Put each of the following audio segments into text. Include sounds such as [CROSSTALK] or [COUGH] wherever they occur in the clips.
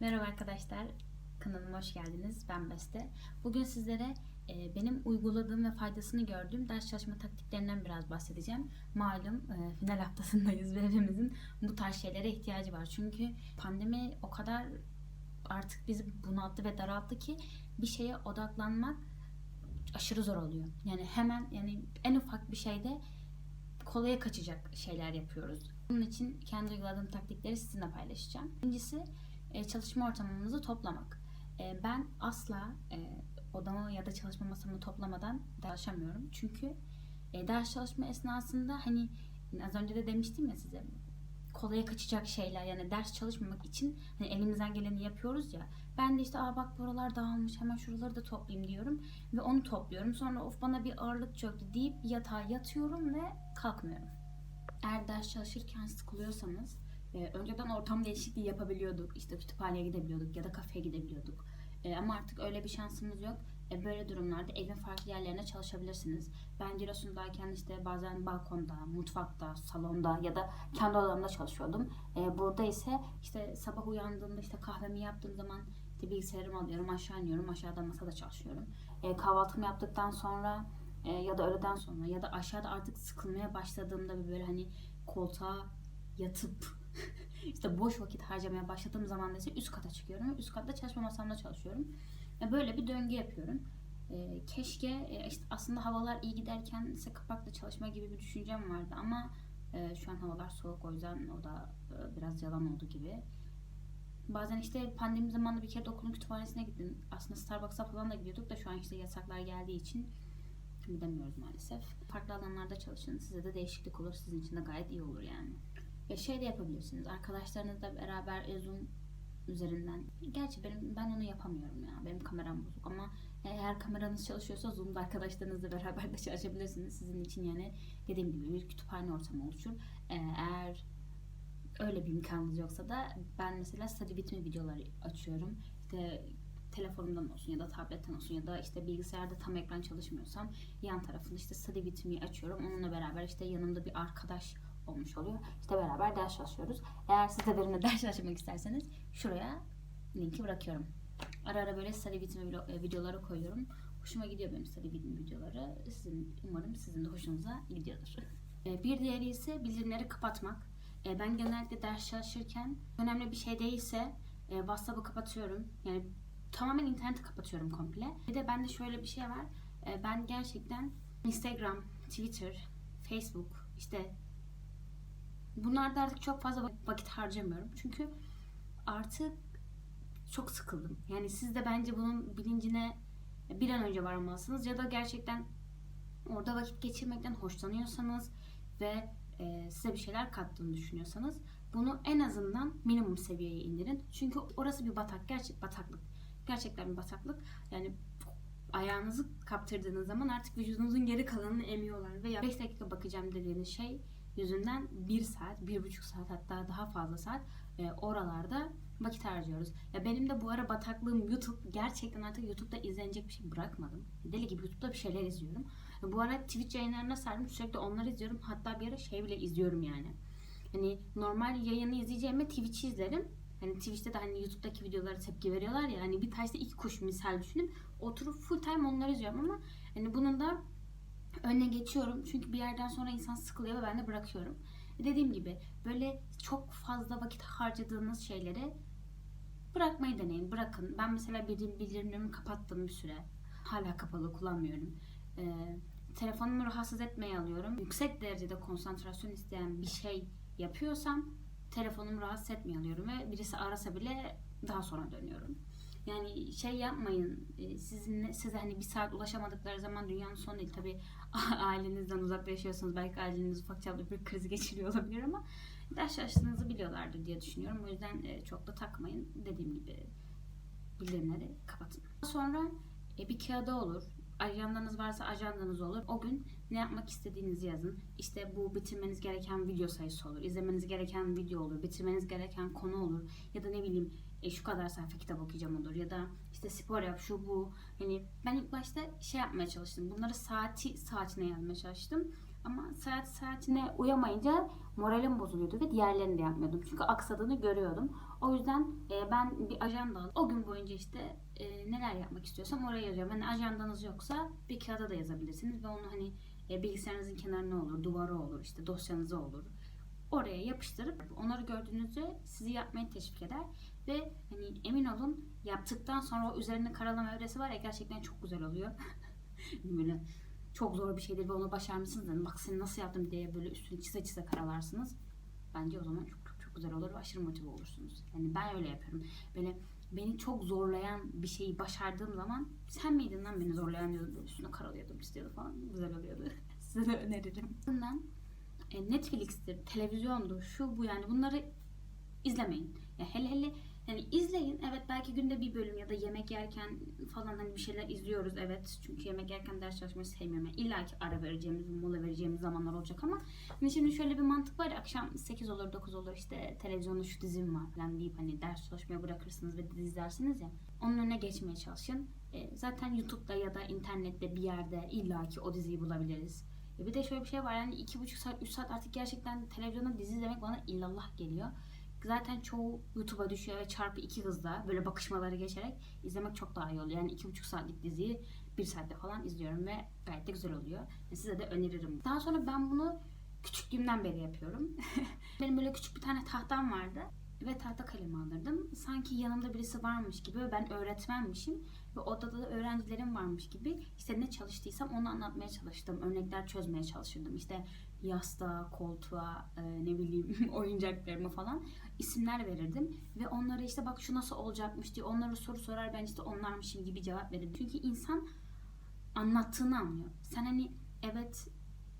Merhaba arkadaşlar, kanalıma hoş geldiniz. Ben Beste. Bugün sizlere e, benim uyguladığım ve faydasını gördüğüm ders çalışma taktiklerinden biraz bahsedeceğim. Malum e, final haftasındayız ve hepimizin bu tarz şeylere ihtiyacı var. Çünkü pandemi o kadar artık bizi bunalttı ve daralttı ki bir şeye odaklanmak aşırı zor oluyor. Yani hemen yani en ufak bir şeyde kolaya kaçacak şeyler yapıyoruz. Bunun için kendi uyguladığım taktikleri sizinle paylaşacağım. Birincisi e, çalışma ortamımızı toplamak. E, ben asla e, odamı ya da çalışma masamı toplamadan çalışamıyorum. Çünkü ders çalışma esnasında hani az önce de demiştim ya size kolaya kaçacak şeyler yani ders çalışmamak için hani elimizden geleni yapıyoruz ya. Ben de işte aa bak buralar dağılmış hemen şuraları da toplayayım diyorum ve onu topluyorum. Sonra of bana bir ağırlık çöktü deyip yatağa yatıyorum ve kalkmıyorum. Eğer ders çalışırken sıkılıyorsanız e, önceden ortam değişikliği yapabiliyorduk. İşte kütüphaneye gidebiliyorduk ya da kafeye gidebiliyorduk. E, ama artık öyle bir şansımız yok. E, böyle durumlarda evin farklı yerlerine çalışabilirsiniz. Ben Giresun'dayken işte bazen balkonda, mutfakta, salonda ya da kendi odamda çalışıyordum. E, burada ise işte sabah uyandığımda işte kahvemi yaptığım zaman işte bilgisayarımı alıyorum, aşağı iniyorum, aşağıda masada çalışıyorum. E, kahvaltımı yaptıktan sonra e, ya da öğleden sonra ya da aşağıda artık sıkılmaya başladığımda böyle hani koltuğa yatıp [LAUGHS] işte boş vakit harcamaya başladığım zaman ise üst kata çıkıyorum. Üst katta çalışma masamda çalışıyorum. E, böyle bir döngü yapıyorum. E, keşke işte aslında havalar iyi giderken ise kapakla çalışma gibi bir düşüncem vardı ama e, şu an havalar soğuk o yüzden o da e, biraz yalan oldu gibi. Bazen işte pandemi zamanında bir kere de okulun kütüphanesine gittim. Aslında Starbucks'a falan da gidiyorduk da şu an işte yasaklar geldiği için gidemiyoruz maalesef. Farklı alanlarda çalışın. Size de değişiklik olur. Sizin için de gayet iyi olur yani. Ya şey de yapabilirsiniz. Arkadaşlarınızla beraber e, Zoom üzerinden. Gerçi benim ben onu yapamıyorum ya. Benim kameram bozuk ama eğer kameranız çalışıyorsa Zoom'da arkadaşlarınızla [LAUGHS] beraber de çalışabilirsiniz. Sizin için yani dediğim gibi bir kütüphane ortamı oluşur. Ee, Eğer öyle bir imkanınız yoksa da ben mesela study bitme videoları açıyorum. İşte telefonumdan olsun ya da tabletten olsun ya da işte bilgisayarda tam ekran çalışmıyorsam yan tarafında işte study bitmeyi açıyorum. Onunla beraber işte yanımda bir arkadaş olmuş oluyor. İşte beraber ders çalışıyoruz. Eğer siz de benimle [LAUGHS] ders çalışmak isterseniz şuraya linki bırakıyorum. Ara ara böyle study bitme e, videoları koyuyorum. Hoşuma gidiyor benim study bitme videoları. Sizin, umarım sizin de hoşunuza gidiyordur. [LAUGHS] E, Bir diğeri ise bildirimleri kapatmak. E, Ben genellikle ders çalışırken önemli bir şey değilse WhatsApp'ı kapatıyorum. Yani tamamen interneti kapatıyorum komple. Bir de bende şöyle bir şey var. Ben gerçekten Instagram, Twitter, Facebook, işte bunlarda artık çok fazla vakit harcamıyorum. Çünkü artık çok sıkıldım. Yani siz de bence bunun bilincine bir an önce varmalısınız ya da gerçekten orada vakit geçirmekten hoşlanıyorsanız ve e, size bir şeyler kattığını düşünüyorsanız bunu en azından minimum seviyeye indirin. Çünkü orası bir batak, gerçek bataklık. Gerçekten bir bataklık. Yani ayağınızı kaptırdığınız zaman artık vücudunuzun geri kalanını emiyorlar veya 5 dakika bakacağım dediğiniz şey yüzünden 1 saat, 1,5 saat hatta daha fazla saat e, oralarda vakit harcıyoruz. Ya benim de bu ara bataklığım YouTube. Gerçekten artık YouTube'da izlenecek bir şey bırakmadım. Deli gibi YouTube'da bir şeyler izliyorum. Bu ara Twitch yayınlarına sardım. Sürekli onları izliyorum. Hatta bir ara şey bile izliyorum yani. Hani normal yayını izleyeceğime Twitch'i izlerim. Hani Twitch'te de hani YouTube'daki videolara tepki veriyorlar ya. Hani bir taşta iki kuş misal düşünün. Oturup full time onları izliyorum ama hani bunun da önüne geçiyorum. Çünkü bir yerden sonra insan sıkılıyor ve ben de bırakıyorum. Dediğim gibi böyle çok fazla vakit harcadığınız şeyleri bırakmayı deneyin. Bırakın. Ben mesela bildirim, bildirimlerimi kapattım bir süre. Hala kapalı kullanmıyorum. Ee, telefonumu rahatsız etmeye alıyorum. Yüksek derecede konsantrasyon isteyen bir şey yapıyorsam telefonumu rahatsız etmeye alıyorum ve birisi arasa bile daha sonra dönüyorum. Yani şey yapmayın. e, Sizinle size hani bir saat ulaşamadıkları zaman dünyanın sonu değil. Tabii [LAUGHS] ailenizden uzakta yaşıyorsanız belki aileniz ufak çaplı bir kriz geçiriyor olabilir ama ders çalıştığınızı biliyorlardır diye düşünüyorum. O yüzden e, çok da takmayın. Dediğim gibi bildirimleri kapatın. Sonra e, bir kağıda olur. Ajandanız varsa ajandanız olur. O gün ne yapmak istediğinizi yazın. İşte bu bitirmeniz gereken video sayısı olur. izlemeniz gereken video olur. Bitirmeniz gereken konu olur. Ya da ne bileyim e, şu kadar sayfa kitap okuyacağım olur. Ya da işte spor yap şu bu. Hani ben ilk başta şey yapmaya çalıştım. Bunları saati saatine yazmaya çalıştım. Ama saat saatine uyamayınca moralim bozuluyordu ve diğerlerini de yapmıyordum. Çünkü aksadığını görüyordum. O yüzden e, ben bir ajanda alıp o gün boyunca işte e, neler yapmak istiyorsam oraya yazıyorum. Hani ajandanız yoksa bir kağıda da yazabilirsiniz ve onu hani e, bilgisayarınızın kenarına olur, duvara olur, işte dosyanıza olur. Oraya yapıştırıp onları gördüğünüzde sizi yapmaya teşvik eder ve hani emin olun yaptıktan sonra o üzerinde karalama evresi var ya gerçekten çok güzel oluyor. [LAUGHS] böyle çok zor bir şeydir ve onu başarmışsınız. Yani bak seni nasıl yaptım diye böyle üstünü çize çize karalarsınız. Bence o zaman çok çok çok güzel olur ve aşırı motive olursunuz. Yani ben öyle yapıyorum. Böyle beni çok zorlayan bir şeyi başardığım zaman sen miydin lan beni zorlayan diyordum. Böyle üstüne karalıyordum istiyordu falan. Güzel oluyordu. [LAUGHS] Size de öneririm. Bundan e, Netflix'tir, televizyondur, şu bu yani bunları izlemeyin. Ya hele hele yani izleyin. Evet belki günde bir bölüm ya da yemek yerken falan hani bir şeyler izliyoruz. Evet çünkü yemek yerken ders çalışmayı sevmiyorum. Yani İlla ki ara vereceğimiz, mola vereceğimiz zamanlar olacak ama hani şimdi şöyle bir mantık var akşam 8 olur 9 olur işte televizyonda şu dizim var falan deyip hani ders çalışmaya bırakırsınız ve dizi izlersiniz ya. Onun önüne geçmeye çalışın. E, zaten YouTube'da ya da internette bir yerde illaki o diziyi bulabiliriz. E, bir de şöyle bir şey var yani iki buçuk saat, üç saat artık gerçekten televizyonda dizi izlemek bana illallah geliyor. Zaten çoğu YouTube'a düşüyor ve çarpı iki hızla böyle bakışmaları geçerek izlemek çok daha iyi oluyor. Yani iki buçuk saatlik diziyi bir saatte falan izliyorum ve gayet de güzel oluyor. Size de öneririm. Daha sonra ben bunu küçüklüğümden beri yapıyorum. [LAUGHS] Benim böyle küçük bir tane tahtam vardı ve tahta kalemi alırdım. Sanki yanımda birisi varmış gibi ben öğretmenmişim ve odada da öğrencilerim varmış gibi işte ne çalıştıysam onu anlatmaya çalıştım. Örnekler çözmeye çalışırdım. İşte yastığa, koltuğa, e, ne bileyim [LAUGHS] oyuncaklarıma falan isimler verirdim. Ve onlara işte bak şu nasıl olacakmış diye onlara soru sorar ben işte onlarmışım gibi cevap verirdim. Çünkü insan anlattığını anlıyor. Sen hani evet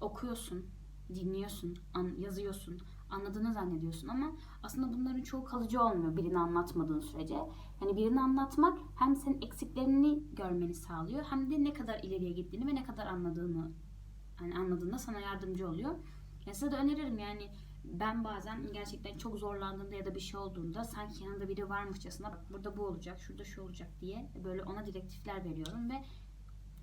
okuyorsun, dinliyorsun, an- yazıyorsun, anladığını zannediyorsun ama aslında bunların çoğu kalıcı olmuyor birini anlatmadığın sürece. Yani birini anlatmak hem senin eksiklerini görmeni sağlıyor hem de ne kadar ileriye gittiğini ve ne kadar anladığını yani anladığında sana yardımcı oluyor. Yani size de öneririm yani ben bazen gerçekten çok zorlandığımda ya da bir şey olduğunda sanki yanında biri varmışçasına bak burada bu olacak, şurada şu olacak diye böyle ona direktifler veriyorum ve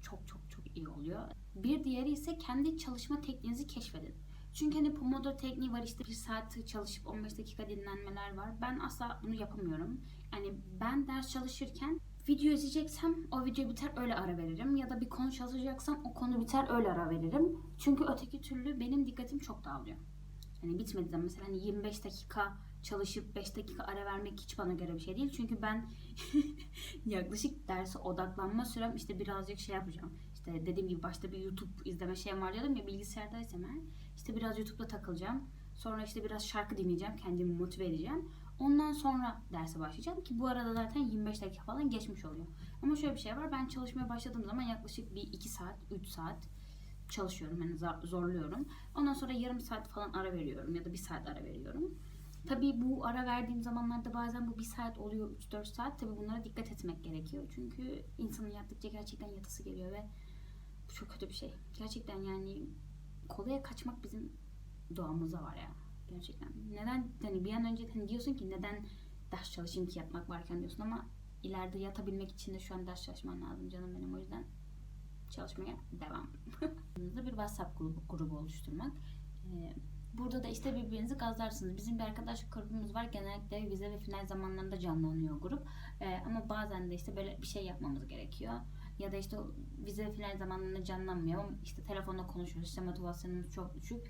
çok çok çok iyi oluyor. Bir diğeri ise kendi çalışma tekniğinizi keşfedin. Çünkü hani Pomodoro tekniği var işte bir saat çalışıp 15 dakika dinlenmeler var. Ben asla bunu yapamıyorum. Yani ben ders çalışırken video izleyeceksem o video biter öyle ara veririm. Ya da bir konu çalışacaksam o konu biter öyle ara veririm. Çünkü öteki türlü benim dikkatim çok dağılıyor. Hani bitmediği zaman mesela hani 25 dakika çalışıp 5 dakika ara vermek hiç bana göre bir şey değil. Çünkü ben [LAUGHS] yaklaşık derse odaklanma sürem işte birazcık şey yapacağım. İşte dediğim gibi başta bir YouTube izleme şeyim var diyordum ya bilgisayardaysam eğer. İşte biraz YouTube'da takılacağım. Sonra işte biraz şarkı dinleyeceğim. Kendimi motive edeceğim. Ondan sonra derse başlayacağım ki bu arada zaten 25 dakika falan geçmiş oluyor. Ama şöyle bir şey var. Ben çalışmaya başladığım zaman yaklaşık bir 2 saat, 3 saat çalışıyorum. Yani zorluyorum. Ondan sonra yarım saat falan ara veriyorum ya da bir saat ara veriyorum. Tabii bu ara verdiğim zamanlarda bazen bu bir saat oluyor, 3-4 saat. Tabii bunlara dikkat etmek gerekiyor. Çünkü insanın yattıkça gerçekten yatası geliyor ve bu çok kötü bir şey. Gerçekten yani kolaya kaçmak bizim doğamızda var ya. Gerçekten. Neden hani bir an önce hani diyorsun ki neden ders çalışayım ki yatmak varken diyorsun ama ileride yatabilmek için de şu an ders çalışman lazım canım benim o yüzden çalışmaya devam. bir WhatsApp grubu, grubu oluşturmak. Ee, Burada da işte birbirinizi gazlarsınız. Bizim bir arkadaşlık grubumuz var. Genellikle vize ve final zamanlarında canlanıyor grup. Ee, ama bazen de işte böyle bir şey yapmamız gerekiyor. Ya da işte vize final zamanlarında canlanmıyor. İşte telefonla konuşuyoruz. İşte motivasyonumuz çok düşük.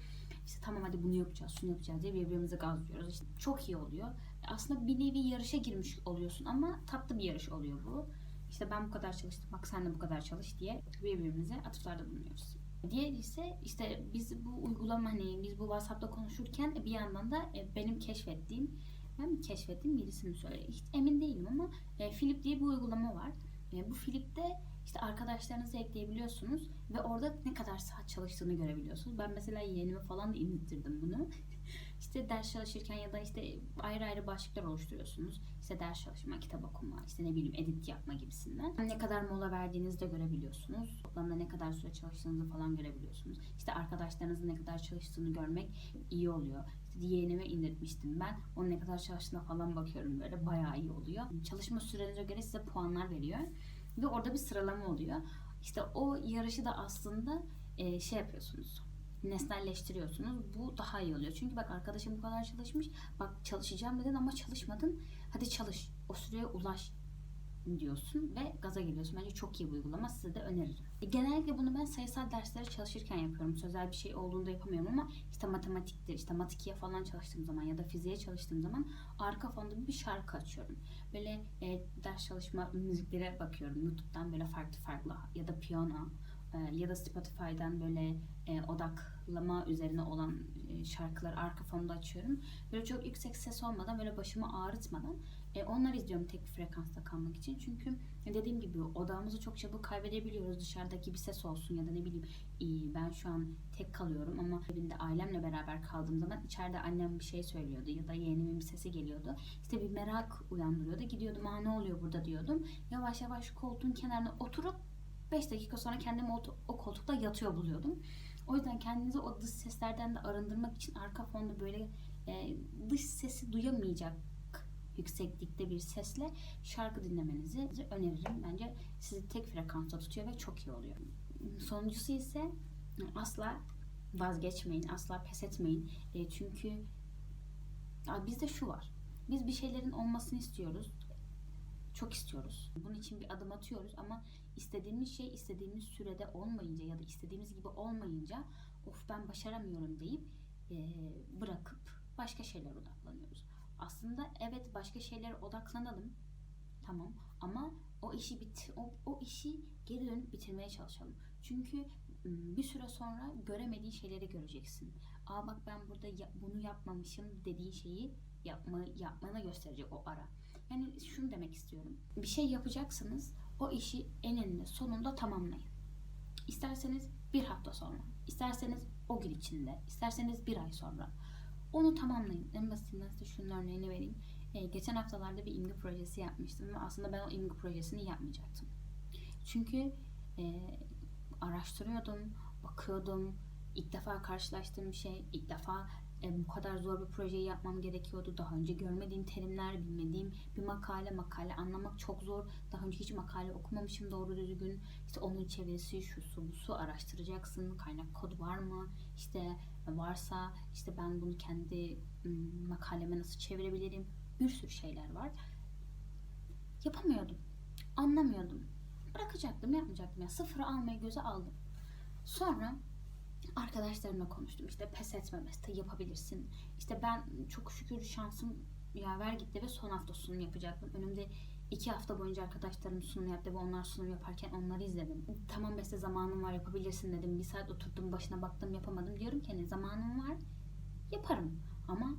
İşte tamam hadi bunu yapacağız, şunu yapacağız diye birbirimizi gazlıyoruz. İşte çok iyi oluyor. Aslında bir nevi yarışa girmiş oluyorsun ama tatlı bir yarış oluyor bu. İşte ben bu kadar çalıştım, bak sen de bu kadar çalış diye birbirimize atıflarda bulunuyoruz. Diğer ise işte biz bu uygulama hani biz bu WhatsApp'ta konuşurken bir yandan da e, benim keşfettiğim ben mi keşfettiğim birisini söyle. Hiç emin değilim ama e, Flip diye bir uygulama var. E, bu Flip'te işte arkadaşlarınızı ekleyebiliyorsunuz ve orada ne kadar saat çalıştığını görebiliyorsunuz. Ben mesela yeğenime falan da indirdim bunu. [LAUGHS] işte ders çalışırken ya da işte ayrı ayrı başlıklar oluşturuyorsunuz. İşte ders çalışma, kitap okuma, işte ne bileyim edit yapma gibisinden. Ne kadar mola verdiğinizi de görebiliyorsunuz. Toplamda ne kadar süre çalıştığınızı falan görebiliyorsunuz. İşte arkadaşlarınızın ne kadar çalıştığını görmek iyi oluyor. İşte yeğenime indirtmiştim ben. Onun ne kadar çalıştığına falan bakıyorum böyle. Bayağı iyi oluyor. Çalışma sürenize göre size puanlar veriyor. Ve orada bir sıralama oluyor. İşte o yarışı da aslında e, şey yapıyorsunuz nesnelleştiriyorsunuz. Bu daha iyi oluyor. Çünkü bak arkadaşım bu kadar çalışmış. Bak çalışacağım dedin ama çalışmadın. Hadi çalış. O süreye ulaş diyorsun ve gaza geliyorsun. Bence çok iyi bir uygulama. Size de öneririm. E, Genellikle bunu ben sayısal derslere çalışırken yapıyorum. Sözel bir şey olduğunda yapamıyorum ama işte matematiktir, işte matikiye falan çalıştığım zaman ya da fiziğe çalıştığım zaman arka fonda bir şarkı açıyorum. Böyle e, ders çalışma müziklere bakıyorum. YouTube'dan böyle farklı farklı ya da piyano e, ya da Spotify'dan böyle e, odaklama üzerine olan e, şarkıları arka fonda açıyorum. Böyle çok yüksek ses olmadan böyle başımı ağrıtmadan e, onları izliyorum tek bir frekansta kalmak için. Çünkü dediğim gibi odağımızı çok çabuk kaybedebiliyoruz. Dışarıdaki bir ses olsun ya da ne bileyim iyi ben şu an tek kalıyorum ama evinde ailemle beraber kaldığım zaman içeride annem bir şey söylüyordu ya da yeğenimin bir sesi geliyordu. İşte bir merak uyandırıyordu. Gidiyordum aa ne oluyor burada diyordum. Yavaş yavaş koltuğun kenarına oturup 5 dakika sonra kendimi o, o koltukta yatıyor buluyordum. O yüzden kendinizi o dış seslerden de arındırmak için arka fonda böyle e, dış sesi duyamayacak yükseklikte bir sesle şarkı dinlemenizi öneririm. Bence sizi tek frekansta tutuyor ve çok iyi oluyor. Sonuncusu ise asla vazgeçmeyin, asla pes etmeyin. E, çünkü bizde şu var. Biz bir şeylerin olmasını istiyoruz. Çok istiyoruz. Bunun için bir adım atıyoruz ama istediğimiz şey istediğimiz sürede olmayınca ya da istediğimiz gibi olmayınca of ben başaramıyorum deyip e, bırakıp başka şeylere odaklanıyoruz. Aslında evet başka şeylere odaklanalım. Tamam ama o işi bit o, o işi geri dönüp bitirmeye çalışalım. Çünkü bir süre sonra göremediğin şeyleri göreceksin. Aa bak ben burada ya- bunu yapmamışım dediğin şeyi yapma, yapmana gösterecek o ara. Yani şunu demek istiyorum. Bir şey yapacaksınız. O işi eninde sonunda tamamlayın. İsterseniz bir hafta sonra, isterseniz o gün içinde, isterseniz bir ay sonra. Onu tamamlayın. En basitinden size şunun örneğini vereyim. Ee, geçen haftalarda bir imge projesi yapmıştım ve aslında ben o imge projesini yapmayacaktım. Çünkü e, araştırıyordum, bakıyordum, ilk defa karşılaştığım bir şey, ilk defa e, bu kadar zor bir projeyi yapmam gerekiyordu. Daha önce görmediğim terimler, bilmediğim bir makale, makale anlamak çok zor. Daha önce hiç makale okumamışım doğru düzgün. İşte onun çevirisi, şu su, bu su araştıracaksın. Kaynak kod var mı? İşte varsa işte ben bunu kendi makaleme nasıl çevirebilirim? Bir sürü şeyler var. Yapamıyordum. Anlamıyordum. Bırakacaktım, yapmayacaktım. Yani sıfırı almayı göze aldım. Sonra arkadaşlarımla konuştum. İşte pes etme yapabilirsin. İşte ben çok şükür şansım yaver gitti ve son hafta sunum yapacaktım. Önümde iki hafta boyunca arkadaşlarım sunum yaptı ve onlar sunum yaparken onları izledim. Tamam Beste zamanım var yapabilirsin dedim. Bir saat oturdum başına baktım yapamadım. Diyorum ki hani zamanım var yaparım. Ama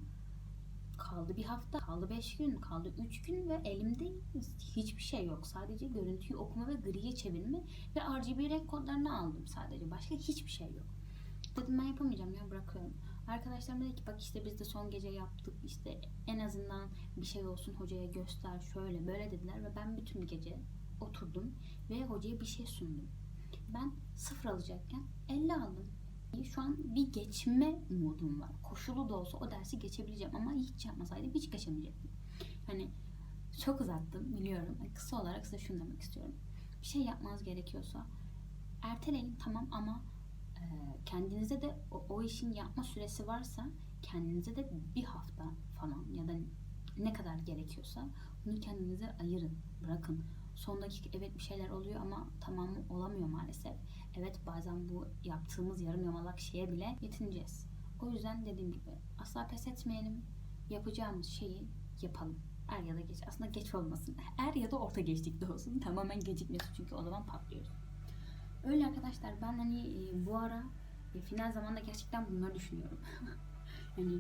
kaldı bir hafta, kaldı beş gün, kaldı üç gün ve elimde hiçbir şey yok. Sadece görüntüyü okuma ve griye çevirme ve RGB renk kodlarını aldım sadece. Başka hiçbir şey yok. Dedim ben yapamayacağım ya bırakıyorum. Arkadaşlarım dedi ki bak işte biz de son gece yaptık işte en azından bir şey olsun hocaya göster şöyle böyle dediler ve ben bütün gece oturdum ve hocaya bir şey sundum. Ben sıfır alacakken 50 aldım. Şu an bir geçme umudum var. Koşulu da olsa o dersi geçebileceğim ama hiç yapmasaydım hiç geçemeyecektim. Hani çok uzattım biliyorum. Kısa olarak size şunu demek istiyorum. Bir şey yapmanız gerekiyorsa erteleyin tamam ama kendinize de o, o işin yapma süresi varsa kendinize de bir hafta falan ya da ne kadar gerekiyorsa bunu kendinize ayırın, bırakın. Son dakika evet bir şeyler oluyor ama tamamı olamıyor maalesef. Evet bazen bu yaptığımız yarım yamalak şeye bile yetineceğiz. O yüzden dediğim gibi asla pes etmeyelim. Yapacağımız şeyi yapalım. Er ya da geç. Aslında geç olmasın. Er ya da orta geçtikte olsun. Tamamen gecikmesin çünkü o zaman patlıyoruz. Öyle arkadaşlar ben hani e, bu ara e, final zamanda gerçekten bunları düşünüyorum. [LAUGHS] yani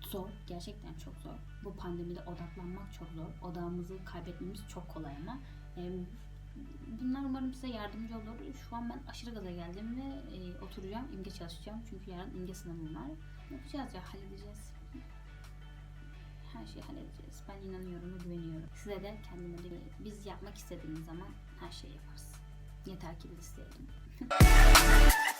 zor. Gerçekten çok zor. Bu pandemide odaklanmak çok zor. Odağımızı kaybetmemiz çok kolay ama e, bunlar umarım size yardımcı olur. Şu an ben aşırı gaza geldim ve e, oturacağım, imge çalışacağım. Çünkü yarın imge sınavım var. Yapacağız ya, halledeceğiz. Her şeyi halledeceğiz. Ben inanıyorum ve güveniyorum. Size de kendime de biz yapmak istediğimiz zaman her şeyi yaparız. Yeter ki biz. [LAUGHS]